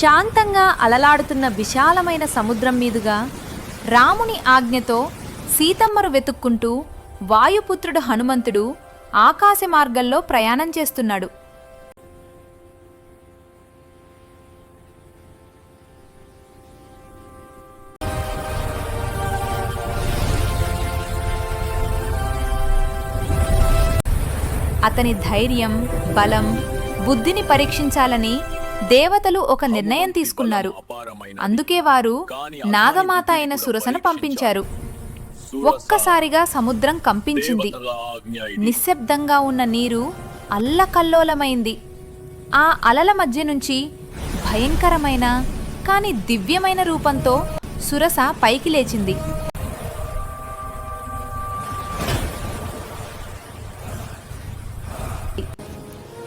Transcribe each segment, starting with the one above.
శాంతంగా అలలాడుతున్న విశాలమైన సముద్రం మీదుగా రాముని ఆజ్ఞతో సీతమ్మరు వెతుక్కుంటూ వాయుపుత్రుడు హనుమంతుడు ఆకాశ మార్గంలో ప్రయాణం చేస్తున్నాడు. అతని ధైర్యం బలం బుద్ధిని పరీక్షించాలని దేవతలు ఒక నిర్ణయం తీసుకున్నారు. అందుకే వారు నాగమాత అయిన సురసను పంపించారు. ఒక్కసారిగా సముద్రం కంపించింది. నిశ్శబ్దంగా ఉన్న నీరు అల్లకల్లోలమైంది. ఆ అలల మధ్య నుంచి భయంకరమైన కాని దివ్యమైన రూపంతో సురస పైకి లేచింది.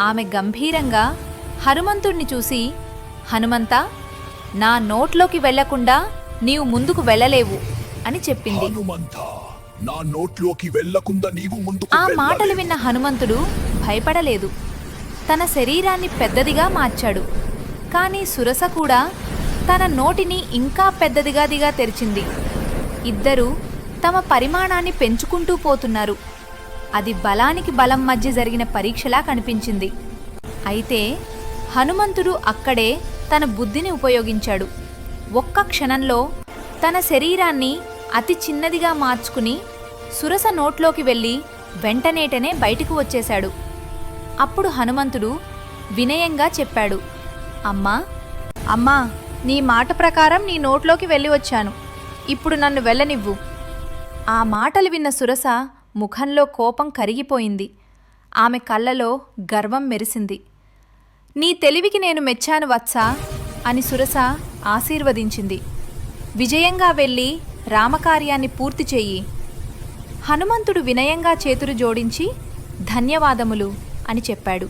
ఆమె గంభీరంగా హనుమంతుణ్ణి చూసి హనుమంత నా నోట్లోకి వెళ్ళకుండా నీవు ముందుకు వెళ్ళలేవు అని చెప్పింది. నా నోట్లోకి నీవు ముందుకు ఆ. మాటలు విన్న హనుమంతుడు భయపడలేదు. తన శరీరాన్ని పెద్దదిగా మార్చాడు. కానీ సురస కూడా తన నోటిని ఇంకా పెద్దదిగా దిగా తెరిచింది. ఇద్దరూ తమ పరిమాణాన్ని పెంచుకుంటూ పోతున్నారు. అది బలానికి బలం మధ్య జరిగిన పరీక్షలా కనిపించింది. అయితే హనుమంతుడు అక్కడే తన బుద్ధిని ఉపయోగించాడు. ఒక్క క్షణంలో తన శరీరాన్ని అతి చిన్నదిగా మార్చుకుని సురస నోట్లోకి వెళ్ళి వెంటనేటనే బయటకు వచ్చేశాడు. అప్పుడు హనుమంతుడు వినయంగా చెప్పాడు. అమ్మా అమ్మా నీ మాట ప్రకారం నీ నోట్లోకి వెళ్ళి వచ్చాను. ఇప్పుడు నన్ను వెళ్ళనివ్వు. ఆ మాటలు విన్న సురస ముఖంలో కోపం కరిగిపోయింది. ఆమె కళ్ళలో గర్వం మెరిసింది. నీ తెలివికి నేను మెచ్చాను వత్సా అని సురస ఆశీర్వదించింది. విజయంగా వెళ్ళి రామకార్యాన్ని పూర్తి చేయి. హనుమంతుడు వినయంగా చేతులు జోడించి ధన్యవాదములు అని చెప్పాడు.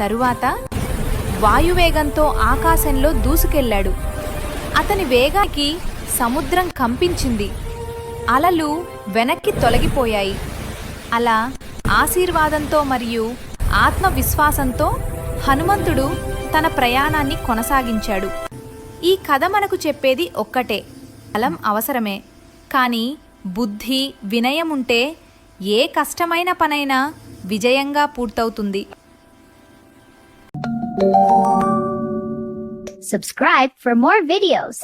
తరువాత వాయువేగంతో ఆకాశంలో దూసుకెళ్ళాడు. అతని వేగానికి సముద్రం కంపించింది. అలలు వెనక్కి తొలగిపోయాయి. అలా ఆశీర్వాదంతో మరియు ఆత్మవిశ్వాసంతో హనుమంతుడు తన ప్రయాణాన్ని కొనసాగించాడు. ఈ కథ మనకు చెప్పేది ఒక్కటే బలం అవసరమే. కానీ బుద్ధి వినయం ఉంటే ఏ కష్టమైన పనైనా విజయంగా పూర్తవుతుంది. Subscribe for more videos.